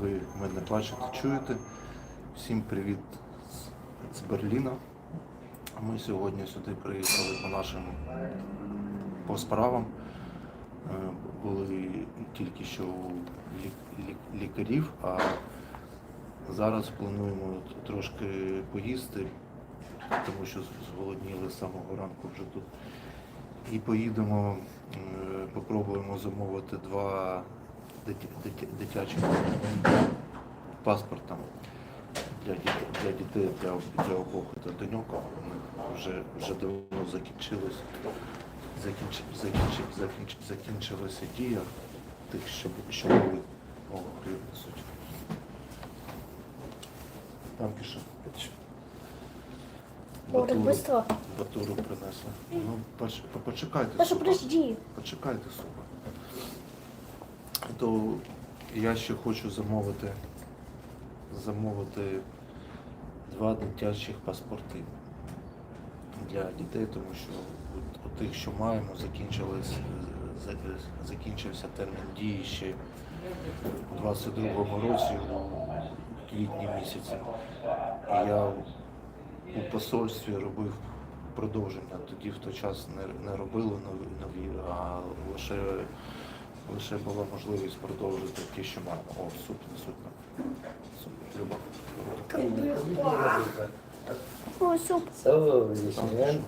ви мене бачите, чуєте. Всім привіт з- Берліна. Ми сьогодні сюди приїхали по нашим по справам. Е, Були тільки що у лік- лік- лікарів, а зараз плануємо трошки поїсти, тому що зголодніли з самого ранку вже тут. І поїдемо, е, попробуємо замовити два дитя- дитя- дитячих паспорта для дітей, для дітей для, для обох та доньок. Вже, вже давно закінчилось. Закінч, закінч, закінч, закінчилася дія тих, що, що були О, хліб. Там. О. Батуру принесли. Ну, поч- почекайте. Подожди. Почекайте супа. То я ще хочу замовити замовити два дитячих паспорти для дітей, тому що от тих, що маємо, закінчився термін дії ще у 22-му році, у квітні місяці. І я у посольстві робив продовження. Тоді в той час не, робили нові, а лише, лише була можливість продовжити ті, що маємо. О, суп, суп. Суп. Люба. О, суп. So, wie schön.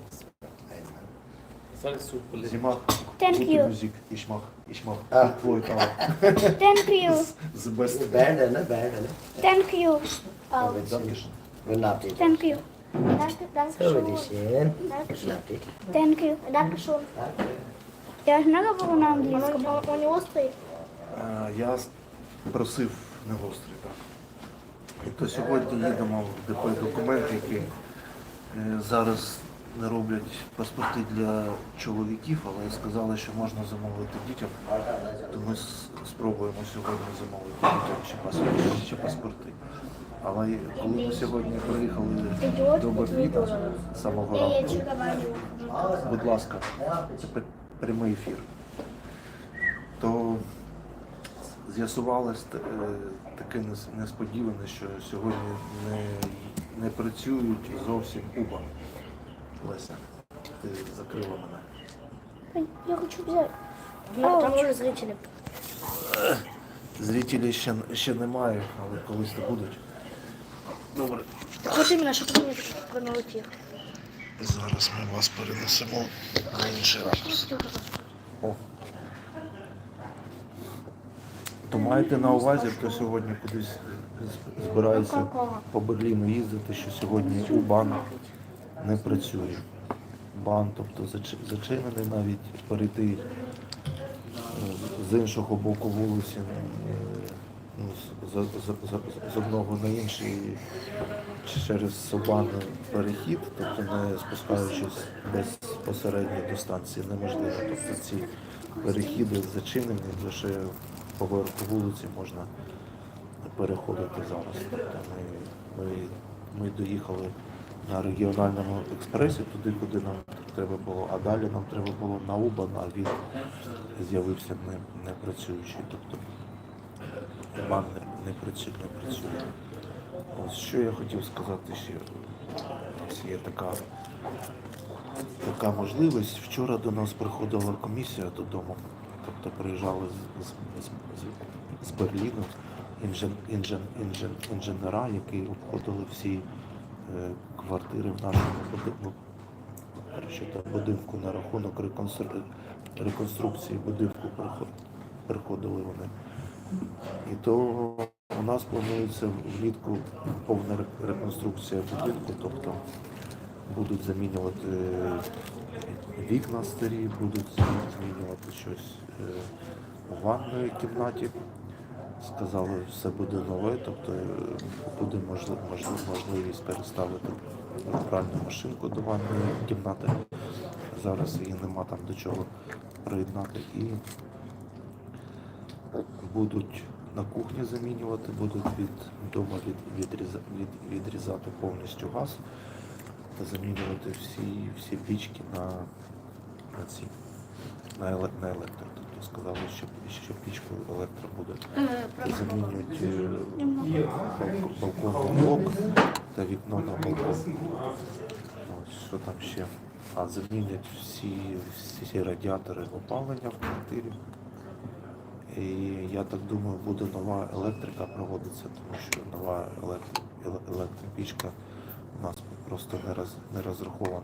Sag super. Зима. Thank you. Музик, ішмах, ішмах. А. Твой талант. Thank you. З best. Beide, ne? Beide, ne? Thank you. Oh, Dankeschön. Guten Appetit. thank you. Danke, danke So, schön. wie schön. Danke Guten. Appetit. Thank you. Danke schön. Я ж не говорю на англійському. Он острий. Е, Я с- просив не гострий, так. І то сьогодні їдемо в ДП документи, які е, зараз не роблять паспорти для чоловіків, але сказали, що можна замовити дітям. То ми с- спробуємо сьогодні замовити дітям ще паспорти. Ще паспорти. Але коли ми сьогодні приїхали до Берліна з самого ранку, будь ласка, це прямий ефір, то з'ясувалось е, таке несподіване, що сьогодні не, не працюють зовсім Уба. Леся, ти закрила мене. Я хочу взяти. А, там. Зрителей ще, ще немає, але колись то будуть. Добре. Вот именно, чтобы мне прямой эфир. Зараз ми вас перенесемо на інший ракурс. То маєте на увазі, хто сьогодні кудись збирається по Берліну їздити, що сьогодні у бан не працює. Бан, тобто зачинений навіть перейти е, з іншого боку вулиці е, ну, з, з, з, з- одного на інший через Собану перехід, тобто не спускаючись безпосередньо до станції, неможливо. Тобто ці перехіди зачинені, лише поверху вулиці можна переходити зараз. Тобто ми, ми, ми доїхали на регіональному експресі туди, куди нам треба було, а далі нам треба було на Убан, а він з'явився не, не працюючий. Тобто Бан не, працює, не працює. Ось що я хотів сказати ще. Ось є така, така можливість. Вчора до нас приходила комісія додому, тобто приїжджали з, з, з, з, Берліну інжен, інжен, інжен, інженера, які обходили всі е, квартири в нашому будинку. Будинку на рахунок реконструкції будинку приходили вони. І то у нас планується влітку повна реконструкція будинку, тобто будуть замінювати вікна старі, будуть змінювати щось е, у ванної кімнаті. Сказали, все буде нове, тобто е, буде можли- можли- можливість переставити пральну машинку до ванної кімнати. Зараз її нема там до чого приєднати. І будуть на кухні замінювати, будуть від вдома від, відріза, від, відрізати повністю газ та замінювати всі, всі пічки на, на ці на, еле- на електро. Тобто сказали, що, що пічку електро буде замінюють е, балконний блок та вікно на балкон. Ось, що там ще? А замінять всі, всі радіатори опалення в квартирі. І я так думаю, буде нова електрика проводиться, тому що нова електро, електропічка у нас просто не, роз, не розрахована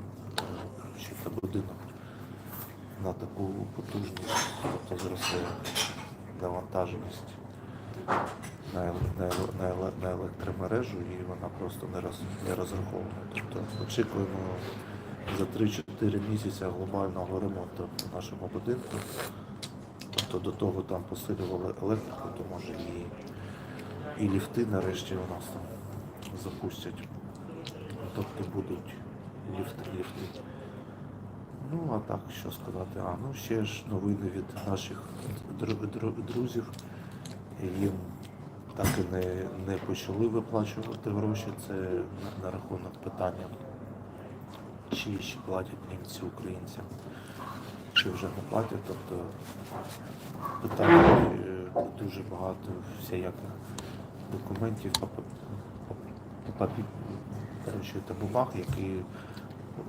е, та будинок на таку потужність, тобто зросте навантаженість на, на, на, на електромережу і вона просто не, роз, не розрахована. Тобто очікуємо за 3-4 місяці глобального ремонту в нашому будинку. Тобто до того там посилювали електрику, то може і, і ліфти нарешті у нас там запустять. Тобто будуть ліфти, ліфти. Ну, а так, що сказати, а ну ще ж новини від наших дру- дру- друзів. Їм так і не, не почали виплачувати гроші. Це на, на рахунок питання, чи ще платять німці українцям, чи вже не платять. Тобто питань е, дуже багато всяких документів, коротше, та бумаг, які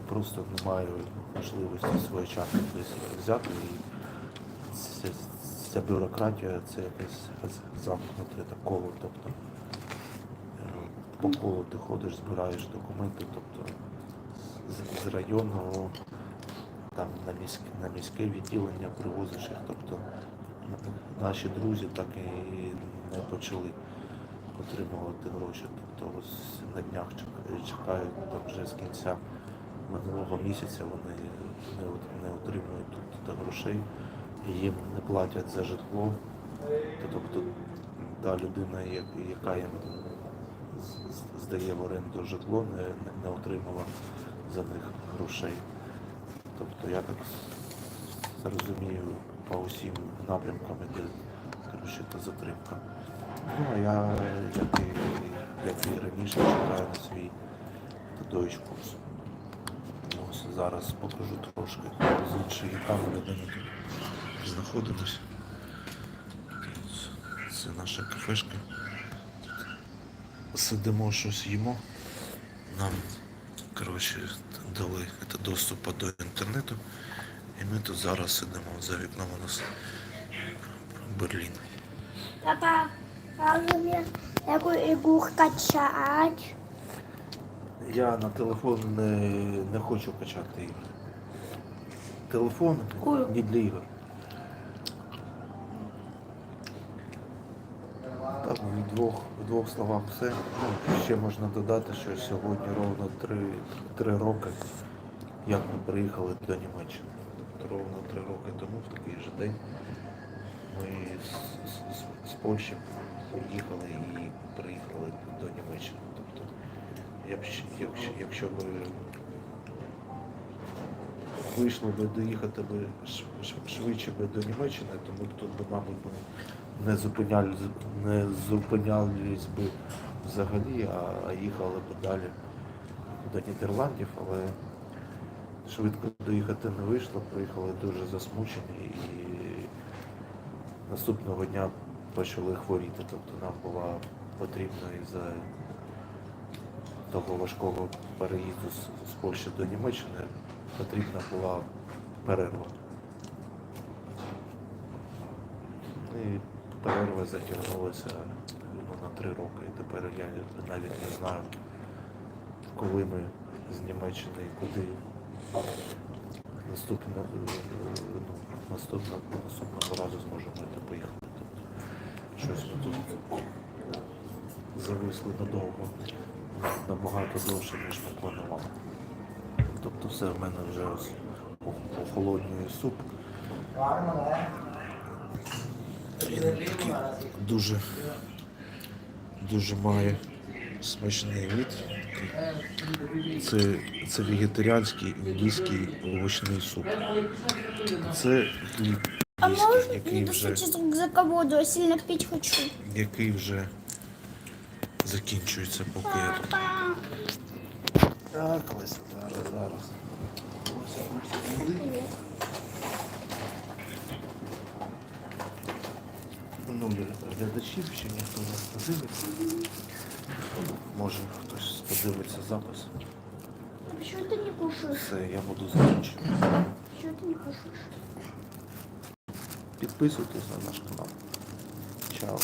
просто немає можливості своєчасно десь взяти. І ця, ця бюрократія це якесь замкнуте коло. Тобто е, по колу ти ходиш, збираєш документи, тобто з, з районного там на міське, на міське відділення привозиш їх. Тобто наші друзі так і не почали отримувати гроші. Тобто ось на днях чекають там вже з кінця минулого місяця вони не, отримують тут грошей, їм не платять за житло. Тобто та людина, яка їм здає в оренду житло, не, не отримала за них грошей. Тобто я так с- розумію по усім напрямкам іде коротше, та затримка. Ну а я, як і, як і раніше, чекаю на свій Deutsch курс. Ось зараз покажу трошки з іншої камери, де ми тут знаходимося. Це наша кафешка. Сидимо, щось їмо. Нам, коротше, дали доступ до інтернету. І ми тут зараз сидимо за вікном у нас Берлін. Папа, можна мені яку ігру качати? Я на телефон не, не хочу качати ігри. Телефон не для ігор. Так, в двох, в двох словах все. Ну, ще можна додати, що сьогодні ровно три, три роки, як ми приїхали до Німеччини. Ровно три роки тому, в такий же день, ми з, з, з- Польщі їхали і приїхали до Німеччини. Тобто, якщо, якщо б вийшло би доїхати швидше би до Німеччини, то б тут би, мабуть, не зупинялись, не зупинялись би взагалі, а, їхали б далі до Нідерландів, але швидко доїхати не вийшло, приїхали дуже засмучені і наступного дня почали хворіти. Тобто нам була потрібна із-за того важкого переїзду з, Польщі до Німеччини потрібна була перерва. Перерва затягнулася ну, на три роки. І тепер я навіть не знаю, коли ми з Німеччини і куди наступного, е, ну, наступного, наступного разу зможемо це поїхати. Щось ми тут зависли надовго, набагато довше, ніж ми планували. Тобто все в мене вже ось ох- охолоджує суп. Він такий дуже, дуже має смачний вид. Це, це вегетаріанський індійський овочний суп. Це хліб А індійський, який вже, Я сильно хочу. який вже закінчується, поки я тут. Так, ось зараз, зараз. Ось, ось, сюди. Шановні глядачі, ще ніхто нас не дивиться. Може хтось подивиться запис. Що ти не кушаєш? Все, я буду закінчити. Що ти не кушаєш? Підписуйтесь на наш канал. Чао.